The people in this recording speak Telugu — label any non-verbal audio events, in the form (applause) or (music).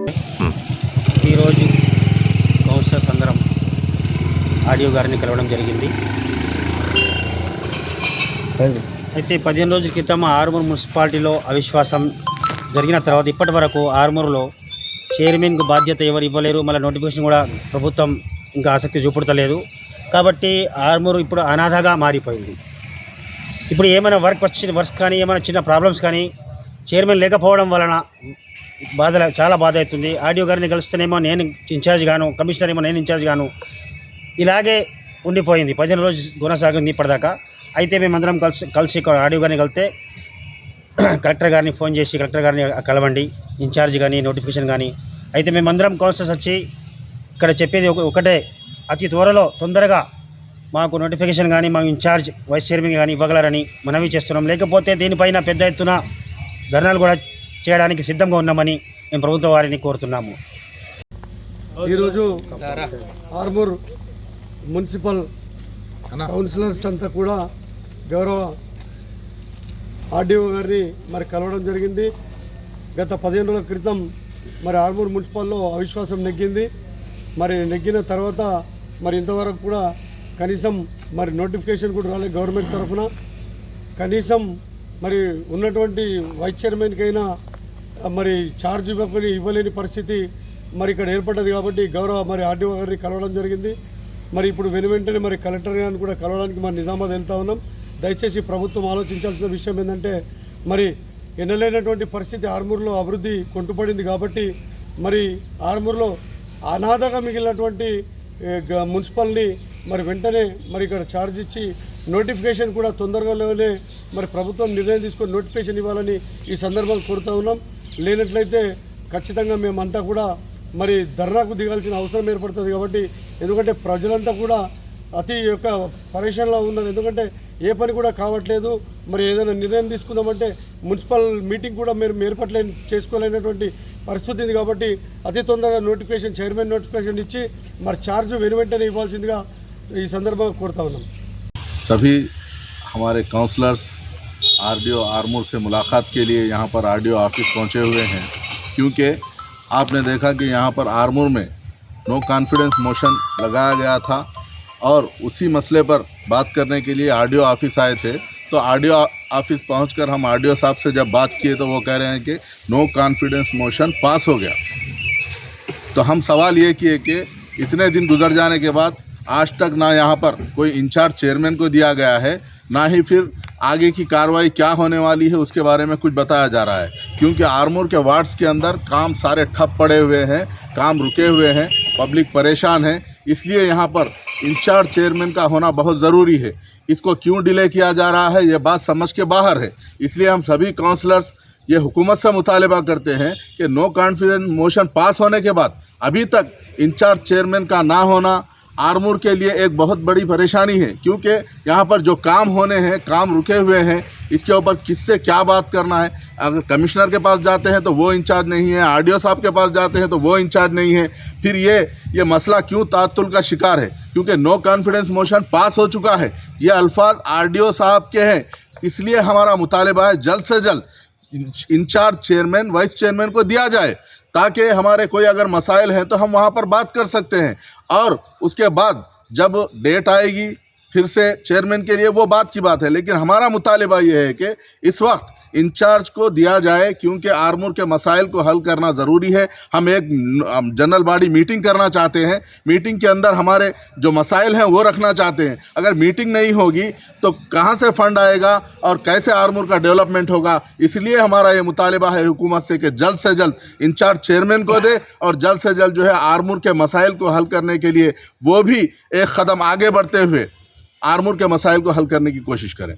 Hmm. ఈరోజు బహుశా సందరం ఆడియో గారిని కలవడం జరిగింది. అయితే పదిహేను రోజుల క్రితం ఆరుమూరు మున్సిపాలిటీలో అవిశ్వాసం జరిగిన తర్వాత ఇప్పటి వరకు ఆరుమూరులో చైర్మన్కు బాధ్యత ఎవరు ఇవ్వలేరు. మళ్ళీ నోటిఫికేషన్ కూడా ప్రభుత్వం ఇంకా ఆసక్తి చూపుడతలేదు. కాబట్టి ఆర్మూరు ఇప్పుడు అనాథగా మారిపోయింది. ఇప్పుడు ఏమైనా వర్క్ వచ్చిన వర్క్స్ కానీ ఏమైనా చిన్న ప్రాబ్లమ్స్ కానీ చైర్మన్ లేకపోవడం వలన బాధ చాలా బాధ అవుతుంది. ఆడియో గారిని కలుస్తేనేమో నేను ఇన్ఛార్జ్ గాను కమిషనర్ ఏమో నేను ఇన్ఛార్జ్ గాను ఇలాగే ఉండిపోయింది. పదిహేను రోజు కొనసాగింది ఇప్పటిదాకా. అయితే మేమందరం కలిసి కలిసి ఆడియో గారిని కలిస్తే (clears throat) కలెక్టర్ గారిని ఫోన్ చేసి కలెక్టర్ గారిని కలవండి. ఇన్ఛార్జ్ కానీ నోటిఫికేషన్ కానీ అయితే మేమందరం కౌన్సిలర్స్ వచ్చి ఇక్కడ చెప్పేది ఒక ఒకటే. అతి త్వరలో తొందరగా మాకు నోటిఫికేషన్ కానీ మా ఇన్ఛార్జ్ వైస్ చైర్మన్ కానీ ఇవ్వగలరని మనవి చేస్తున్నాం. లేకపోతే దీనిపైన పెద్ద ఎత్తున ధర్నాలు కూడా చేయడానికి సిద్ధంగా ఉన్నామని మేము ప్రభుత్వ వారిని కోరుతున్నాము. ఈరోజు ఆర్మూర్ మున్సిపల్ కౌన్సిలర్స్ అంతా కూడా గౌరవ ఆర్డీఓ గారిని మరి కలవడం జరిగింది. గత పదిహేను రోజుల క్రితం మరి ఆర్మూర్ మున్సిపల్లో అవిశ్వాసం నెగ్గింది. మరి నెగ్గిన తర్వాత మరి ఇంతవరకు కూడా కనీసం మరి నోటిఫికేషన్ కూడా రాలేదు గవర్నమెంట్ తరఫున. కనీసం మరి ఉన్నటువంటి వైస్ చైర్మన్కైనా మరి ఛార్జ్ ఇవ్వకుని ఇవ్వలేని పరిస్థితి మరి ఇక్కడ ఏర్పడ్డది కాబట్టి గౌరవ మరి ఆర్డీఓ గారిని కలవడం జరిగింది. మరి ఇప్పుడు వెను వెంటనే మరి కలెక్టర్ గారిని కూడా కలవడానికి మరి నిజామాబాద్ వెళ్తా ఉన్నాం. దయచేసి ప్రభుత్వం ఆలోచించాల్సిన విషయం ఏంటంటే మరి ఎన్నలేనటువంటి పరిస్థితి ఆర్మూర్లో అభివృద్ధి కొంటుపడింది కాబట్టి మరి ఆర్మూర్లో అనాథగా మిగిలినటువంటి గ- మున్సిపల్ని మరి వెంటనే మరి ఇక్కడ ఛార్జ్ ఇచ్చి నోటిఫికేషన్ కూడా తొందరగానే మరి ప్రభుత్వం నిర్ణయం తీసుకొని నోటిఫికేషన్ ఇవ్వాలని ఈ సందర్భంగా కోరుతా ఉన్నాం. లేనట్లయితే ఖచ్చితంగా మేమంతా కూడా మరి ధర్నాకు దిగాల్సిన అవసరం ఏర్పడుతుంది కాబట్టి ఎందుకంటే ప్రజలంతా కూడా అతి యొక్క పరేషన్లో ఉన్నారు. ఎందుకంటే ఏ పని కూడా కావట్లేదు. మరి ఏదైనా నిర్ణయం తీసుకుందామంటే మున్సిపల్ మీటింగ్ కూడా మీరు ఏర్పాట్లే చేసుకోలేనటువంటి పరిస్థితి ఉంది కాబట్టి అతి తొందరగా నోటిఫికేషన్ చైర్మన్ నోటిఫికేషన్ ఇచ్చి మరి ఛార్జ్ వెను వెంటనే ఇవ్వాల్సిందిగా ఈ సందర్భంగా కోరుతా ఉన్నాం. सभी हमारे काउंसलर्स आरडीओ आरमूर से मुलाकात के लिए यहाँ पर आरडीओ ऑफ़िस पहुँचे हुए हैं। क्योंकि आपने देखा कि यहाँ पर आरमूर में नो कॉन्फिडेंस मोशन लगाया गया था और उसी मसले पर बात करने के लिए आरडीओ ऑफ़िस आए थे। तो आर डी आरडीओ ऑफ़िस पहुंचकर हम आरडीओ साहब से जब बात किए तो वो कह रहे हैं कि नो कॉन्फिडेंस मोशन पास हो गया। तो हम सवाल ये किए कि इतने दिन गुजर जाने के बाद आज तक ना यहाँ पर कोई इंचार्ज चेयरमैन को दिया गया है, ना ही फिर आगे की कार्रवाई क्या होने वाली है उसके बारे में कुछ बताया जा रहा है। क्योंकि आरमूर के वार्ड्स के अंदर काम सारे ठप पड़े हुए हैं, काम रुके हुए हैं पब्लिक परेशान है, इसलिए यहाँ पर इंचार्ज चेयरमैन का होना बहुत ज़रूरी है। इसको क्यों डिले किया जा रहा है, ये बात समझ के बाहर है। इसलिए हम सभी काउंसलर्स ये हुकूमत से मुतालबा करते हैं कि नो कॉन्फिडेंस मोशन पास होने के बाद अभी तक इंचार्ज चेयरमैन का ना होना आरमूर के लिए एक बहुत बड़ी परेशानी है, क्योंकि यहाँ पर जो काम होने हैं, काम रुके हुए हैं, इसके ऊपर किससे क्या बात करना है? अगर कमिश्नर के पास जाते हैं तो वो इंचार्ज नहीं है, आरडीओ साहब के पास जाते हैं तो वो इंचार्ज नहीं है। फिर ये ये मसला क्यों तातुल का शिकार है? क्योंकि नो कॉन्फिडेंस मोशन पास हो चुका है। ये अल्फाज आरडीओ साहब के हैं। इसलिए हमारा मुतालबा है, जल्द से जल्द इंचार्ज चेयरमैन, वाइस चेयरमैन को दिया जाए, ताकि हमारे कोई अगर मसाइल हैं तो हम वहाँ पर बात कर सकते हैं। और उसके बाद जब डेट आएगी फिर से चेयरमैन के लिए वो बात की बात है। लेकिन हमारा मुतालबा ये है कि इस वक्त इंचार्ज को दिया जाए, क्योंकि आरमूर के मसाइल को हल करना ज़रूरी है। हम एक जनरल बॉडी मीटिंग करना चाहते हैं। मीटिंग के अंदर हमारे जो मसाइल हैं, वो रखना चाहते हैं। अगर मीटिंग नहीं होगी तो कहाँ से फंड आएगा और कैसे आरमूर का डेवलपमेंट होगा? इसलिए हमारा ये मुतालबा है हुकूमत से कि जल्द से जल्द इंचार्ज चेयरमैन को दे और जल्द से जल्द जो है आरमूर के मसाइल को हल करने के लिए वो भी एक कदम आगे बढ़ते हुए आरमूर के मसाइल को हल करने की कोशिश करें।